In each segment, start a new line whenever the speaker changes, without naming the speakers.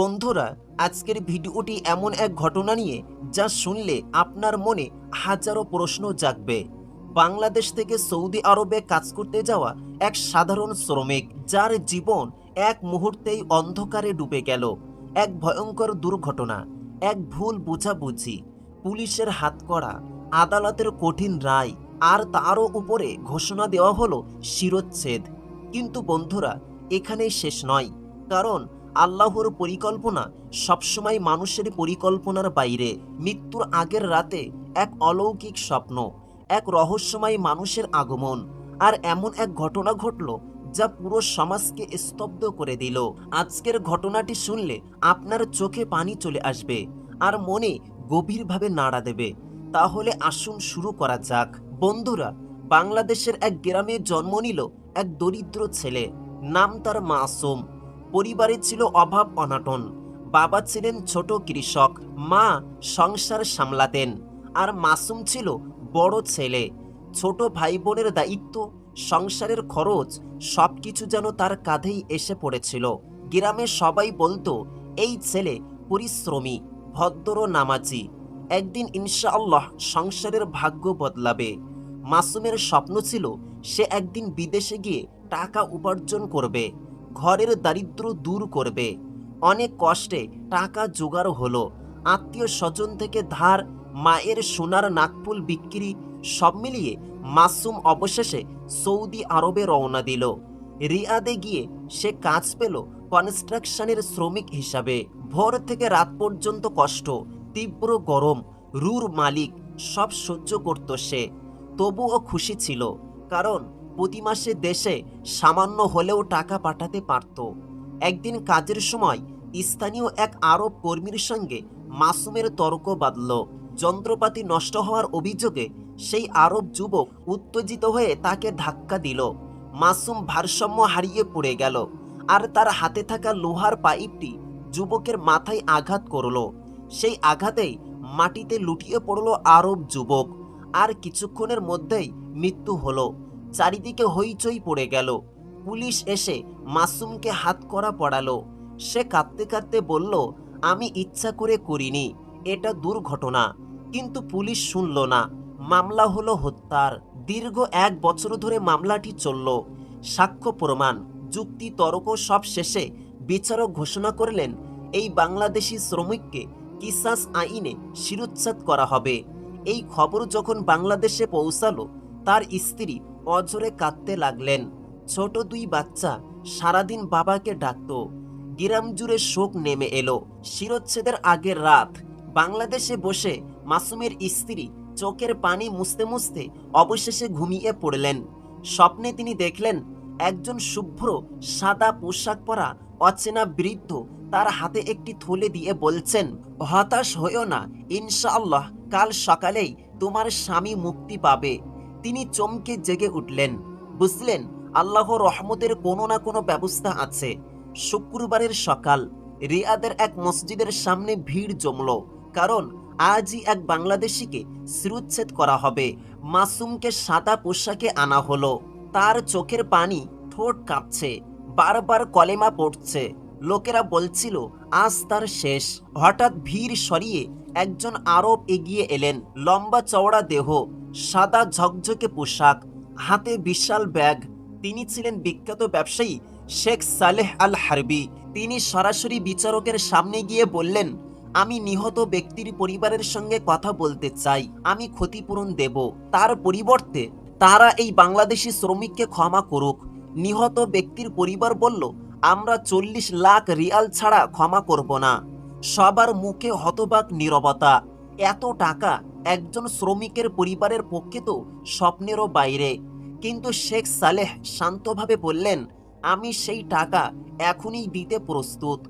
বন্ধুরা, আজকের ভিডিওটি এমন এক ঘটনা নিয়ে যা শুনলে আপনার মনে হাজারো প্রশ্ন জাগবে। বাংলাদেশ থেকে সৌদি আরবে কাজ করতে যাওয়া এক সাধারণ শ্রমিক, যার জীবন এক মুহূর্তেই অন্ধকারে ডুবে গেল। এক ভয়ঙ্কর দুর্ঘটনা, এক ভুল বোঝাবুঝি, পুলিশের হাতকড়া আদালতের কঠিন রায়, আর তারও উপরে ঘোষণা দেওয়া হলো শিরোচ্ছেদ। কিন্তু বন্ধুরা, এখানেই শেষ নয়, কারণ আল্লাহর পরিকল্পনা সবসময় মানুষের পরিকল্পনার বাইরে। মৃত্যুর আগের রাতে এক অলৌকিক স্বপ্ন, এক রহস্যময় মানুষের আগমন আর এমন এক ঘটনা ঘটল যা পুরো সমাজকে স্তব্ধ করে দিল। আজকের ঘটনাটি শুনলে আপনার চোখে পানি চলে আসবে আর মনে গভীরভাবে নাড়া দেবে। তাহলে আসুন শুরু করা যাক। বন্ধুরা, বাংলাদেশের এক গ্রামে জন্ম নিল এক দরিদ্র ছেলে। নাম তার মাসুম। পরিবারে ছিল অভাব অনাটন। বাবা ছিলেন ছোট কৃষক, মা সংসার সামলাতেন, আর মাসুম ছিল বড় ছেলে। ছোট ভাই বোনের দায়িত্ব, সংসারের খরচ, সবকিছু যেন তার কাঁধেই এসে পড়েছিল। গ্রামে সবাই বলতো, এই ছেলে পরিশ্রমী, ভদ্র, নামাজি। একদিন ইনশাআল্লাহ সংসারের ভাগ্য বদলাবে। মাসুমের স্বপ্ন ছিল, সে একদিন বিদেশে গিয়ে টাকা উপার্জন করবে। ঘরের দারিদ্র দূর করবে। অনেক কষ্টে টাকা জোগাড় হলো। আত্মীয় স্বজন থেকে ধার, মায়ের সোনার নাকফুল বিক্রি, সব মিলিয়ে মাসুম অবশেষে সৌদি আরবে রওনা দিল। রিয়াদে গিয়ে সে কাজ পেল কনস্ট্রাকশনের শ্রমিক হিসাবে। ভোর থেকে রাত পর্যন্ত কষ্ট, তীব্র গরম, রুর মালিক, সব সহ্য করত সে। তবুও খুশি ছিল, কারণ প্রতি মাসে দেশে সামান্য হলেও টাকা পাঠাতে পারত। একদিন কাজের সময় স্থানীয় এক আরব কর্মীর সঙ্গে মাসুমের তর্ক বাঁধল। যন্ত্রপাতি নষ্ট হওয়ার অভিযোগে সেই আরব যুবক উত্তেজিত হয়ে তাকে ধাক্কা দিল। মাসুম ভারসাম্য হারিয়ে পড়ে গেল আর তার হাতে থাকা লোহার পাইপটি যুবকের মাথায় আঘাত করল। সেই আঘাতেই মাটিতে লুটিয়ে পড়ল আরব যুবক। আর কিছুক্ষণের মধ্যেই মৃত্যু হলো। চারিদিকে হইচই পড়ে গেল। পুলিশ এসে মাসুমকে হাত করা পড়ালো। সে কাঁদতে কাঁদতে বলল, আমি ইচ্ছা করে করিনি, এটা দুর্ঘটনা। কিন্তু পুলিশ শুনল না। মামলা হলো হত্যার। দীর্ঘ এক বছর ধরে মামলাটি চলল। সাক্ষ্য প্রমাণ, যুক্তি, তর্ক সব শেষে বিচারক ঘোষণা করলেন, এই বাংলাদেশি শ্রমিককে কিসাস আইনে শিরোচ্ছেদ করা হবে। এই খবর যখন বাংলাদেশে পৌঁছালো তার স্ত্রী অজরে কাঁদতে লাগলেন। ছোট দুই বাচ্চা সারাদিন বাবাকে ডাকত। গ্রাম জুড়ে শোক নেমে এলো। শিরোচ্ছেদের আগের রাত বাংলাদেশে বসে মাসুমের স্ত্রী চোখের পানি মুছতে মুছতে অবশেষে ঘুমিয়ে পড়লেন। স্বপ্নে তিনি দেখলেন, একজন শুভ্র সাদা পোশাক পরা অচেনা বৃদ্ধ তার হাতে একটি থলে দিয়ে বলছেন, হতাশ হইও না, ইনশাআল্লাহ কাল সকালেই তোমার স্বামী মুক্তি পাবে। তিনি চমকে জেগে উঠলেন। বুঝলেন আল্লাহ রহমতের কোনো না কোনো ব্যবস্থা আছে। শুক্রবারের সকাল, রিয়াদের এক মসজিদের সামনে ভিড় জমল, কারণ আজই এক বাংলাদেশিকে শিরুচ্ছেদ করা হবে। মাসুমকে সাদা পোশাকে আনা হলো। তার চোখের পানি ঠোঁট কাঁপছে, বারবার কলেমা পড়ছে। লোকেরা বলছিল, আজ তার শেষ। হঠাৎ ভিড় সরিয়ে একজন আরব এগিয়ে এলেন, লম্বা চওড়া দেহ। সাদা ঝকঝকে পোশাক, হাতে বিশাল ব্যাগ। তিনি ছিলেন বিখ্যাত ব্যবসায়ী শেখ সালেহ আল হারবি তিনি সরাসরি বিচারকের সামনে গিয়ে বললেন, আমি নিহত ব্যক্তির পরিবারের সঙ্গে কথা বলতে চাই। আমি ক্ষতিপূরণ দেব। তার পরিবর্তে তারা এই বাংলাদেশি শ্রমিককে ক্ষমা করুক। নিহত ব্যক্তির পরিবার বলল, আমরা চল্লিশ লাখ রিয়াল ছাড়া ক্ষমা করব না। সবার মুখে হতবাক নীরবতা। এত টাকা একজন শ্রমিকের পরিবারের পক্ষে তো স্বপ্নেরও বাইরে। কিন্তু শেখ সালেহ শান্তভাবে বললেন, আমি সেই টাকা এখনই দিতে প্রস্তুত।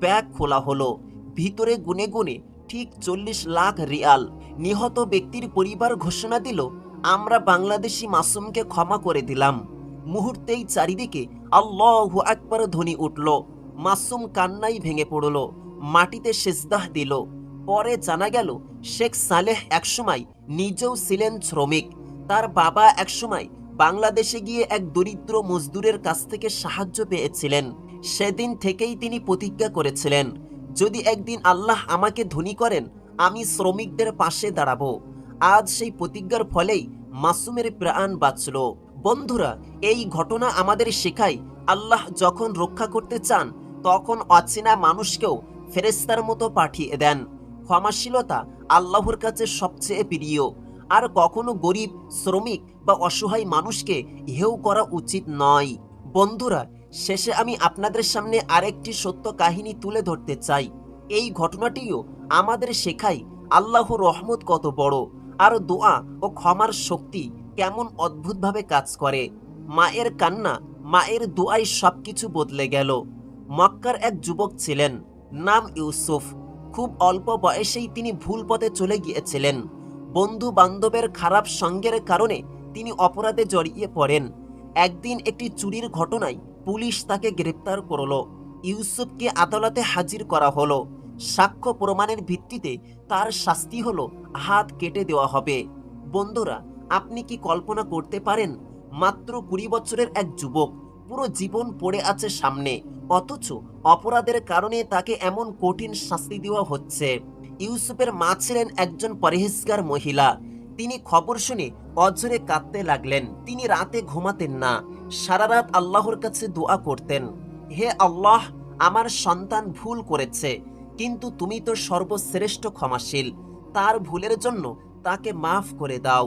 ব্যাগ খোলা হলো। ভিতরে গুনে গুনে ঠিক চল্লিশ লাখ রিয়াল নিহত ব্যক্তির পরিবার ঘোষণা দিল, আমরা বাংলাদেশি মাসুমকে ক্ষমা করে দিলাম। মুহূর্তেই চারিদিকে আল্লাহু আকবার ধ্বনি উঠল। মাসুম কান্নাই ভেঙে পড়ল, মাটিতে সেজদাহ দিল। পরে জানা গেল, শেখ সালেহ একসময় নিজেও ছিলেন শ্রমিক। তার বাবা একসময় বাংলাদেশে গিয়ে এক দরিদ্র মজদুরের কাছ থেকে সাহায্য পেয়েছিলেন। সেদিন থেকেই তিনি প্রতিজ্ঞা করেছিলেন, যদি একদিন আল্লাহ আমাকে ধনী করেন, আমি শ্রমিকদের পাশে দাঁড়াবো। আজ সেই প্রতিজ্ঞার ফলেই মাসুমের প্রাণ বাঁচল। বন্ধুরা, এই ঘটনা আমাদের শেখায়, আল্লাহ যখন রক্ষা করতে চান, তখন অচেনা মানুষকেও ফেরেস্তার মতো পাঠিয়ে দেন। ক্ষমাশীলতা আল্লাহর কাছে সবচেয়ে প্রিয়। আর কখনো গরিব, শ্রমিক বা অসহায় মানুষকে হেউ করা উচিত নয়। বন্ধুরা, শেষে আমি আপনাদের সামনে আরেকটি সত্য কাহিনী তুলে ধরতে চাই। এই ঘটনাটিও আমাদের শেখায় আল্লাহর রহমত কত বড় আর দোয়া ও ক্ষমার শক্তি কেমন অদ্ভুতভাবে কাজ করে। মায়ের কান্না, মায়ের দোয়ায় সবকিছু বদলে গেল। মক্কার এক যুবক ছিলেন, নাম ইউসুফ। খুব অল্প বয়সেই তিনি ভুল পথে চলে গিয়েছিলেন। বন্ধু বান্ধবের খারাপ সঙ্গের কারণে তিনি অপরাধে জড়িয়ে পড়েন। একদিন একটি চুরির ঘটনায় পুলিশ তাকে গ্রেপ্তার করল। ইউসুফকে আদালতে হাজির করা হলো। সাক্ষ্য প্রমাণের ভিত্তিতে তার শাস্তি হলো, হাত কেটে দেওয়া হবে। বন্ধুরা, আপনি কি কল্পনা করতে পারেন? মাত্র কুড়ি বছরের এক যুবক পুরো জীবন পড়ে আছে সামনে। অথচ অপরাধের কারণে তাকে এমন কঠিন শাস্তি দেওয়া হচ্ছে। ইউসুফের মা ছিলেন একজন পরহেজগার মহিলা। তিনি খবর শুনে অজরে কাঁদতে লাগলেন। তিনি রাতে ঘুমাতেন না। সারা রাত আল্লাহর কাছে দোয়া করতেন, হে আল্লাহ, আমার সন্তান ভুল করেছে, কিন্তু তুমি তো সর্বশ্রেষ্ঠ ক্ষমাশীল। তার ভুলের জন্য তাকে মাফ করে দাও।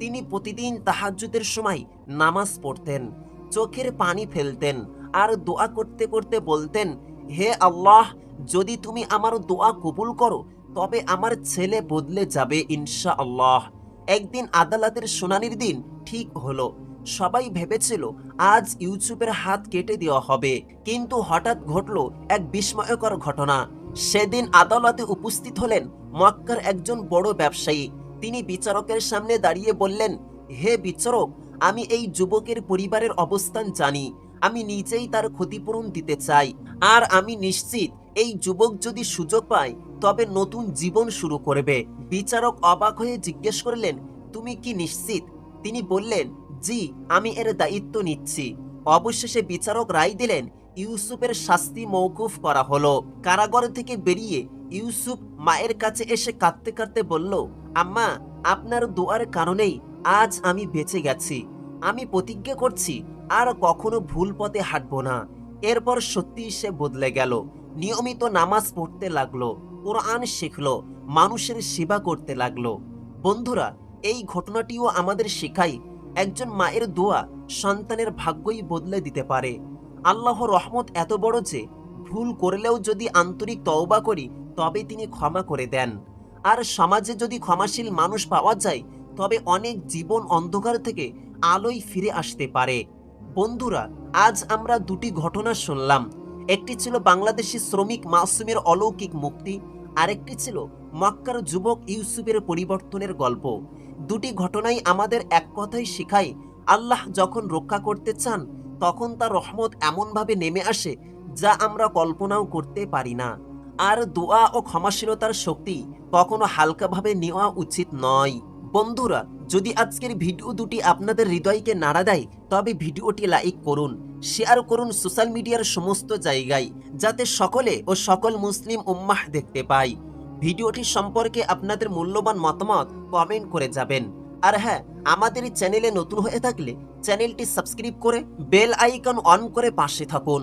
তিনি প্রতিদিন তাহাজ্জুদের সময় নামাজ পড়তেন। চোখের পানি ফেলতেন আর দোয়া করতে করতে বলতেন, হে আল্লাহ, যদি তুমি আমার দোয়া কবুল করো, তবে আমার ছেলে বদলে যাবে ইনশা আল্লাহ একদিন আদালতের শুনানির দিন ঠিক হলো। সবাই ভেবেছিল, আজ ইউসুফের হাত কেটে দেওয়া হবে। কিন্তু হঠাৎ ঘটলো এক বিস্ময়কর ঘটনা। সেদিন আদালতে উপস্থিত হলেন মক্কার একজন বড় ব্যবসায়ী। তিনি বিচারকের সামনে দাঁড়িয়ে বললেন, হে বিচারক আমি এই যুবকের পরিবারের অবস্থান জানি। আমি নিজেই তার ক্ষতিপূরণ দিতে চাই। আর আমি নিশ্চিত, এই যুবক যদি সুযোগ পায়, তবে নতুন জীবন শুরু করবে। বিচারক অবাক হয়ে জিজ্ঞেস করলেন, তুমি কি নিশ্চিত? তিনি বললেন, জি, আমি এর দায়িত্ব নিচ্ছি। অবশেষে বিচারক রায় দিলেন, ইউসুফের শাস্তি মৌকুফ করা হলো। কারাগার থেকে বেরিয়ে ইউসুফ মায়ের কাছে এসে কাঁদতে কাঁদতে বলল, আম্মা, আপনার দোয়ার কারণেই আজ আমি বেঁচে গেছি। আমি প্রতিজ্ঞা করছি, আর কখনো ভুল পথে হাঁটবো না। এরপর সত্যি সে বদলে গেল। নিয়মিত নামাজ পড়তে লাগল, কোরআন শিখলো, মানুষের সেবা করতে লাগল। বন্ধুরা, এই ঘটনাটিও আমাদের শেখায় একজন মায়ের দোয়া সন্তানের ভাগ্যই বদলে দিতে পারে। আল্লাহ রহমত এত বড় যে, ভুল করলেও যদি আন্তরিক তওবা করি, তবে তিনি ক্ষমা করে দেন। আর সমাজে যদি ক্ষমাশীল মানুষ পাওয়া যায় তবে অনেক জীবন অন্ধকার থেকে আলোয় ফিরে আসতে পারে। বন্ধুরা, আজ আমরা দুটি ঘটনা শুনলাম। একটি ছিল বাংলাদেশি শ্রমিক মাসুমের অলৌকিক মুক্তি, আরেকটি ছিল মক্কার যুবক ইউসুফের পরিবর্তনের গল্প। দুটি ঘটনাই আমাদের এক কথাই শেখায়, আল্লাহ যখন রক্ষা করতে চান, তখন তার রহমত এমনভাবে নেমে আসে যা আমরা কল্পনাও করতে পারি না। আর দোয়া ও ক্ষমাশীলতার শক্তি কখনো হালকাভাবে নেওয়া উচিত নয়। বন্ধুরা, যদি আজকের ভিডিও দুটি আপনাদের হৃদয়কে নাড়া দেয়, তবে ভিডিওটি লাইক করুন শেয়ার করুন সোশ্যাল মিডিয়ার সমস্ত জায়গায়, যাতে সকলে ও সকল মুসলিম উম্মাহ দেখতে পায়। ভিডিওটি সম্পর্কে আপনাদের মূল্যবান মতামত কমেন্ট করে যাবেন। আর হ্যাঁ আমাদের চ্যানেলে নতুন হয়ে থাকলে চ্যানেলটি সাবস্ক্রাইব করে বেল আইকন অন করে পাশে থাকুন।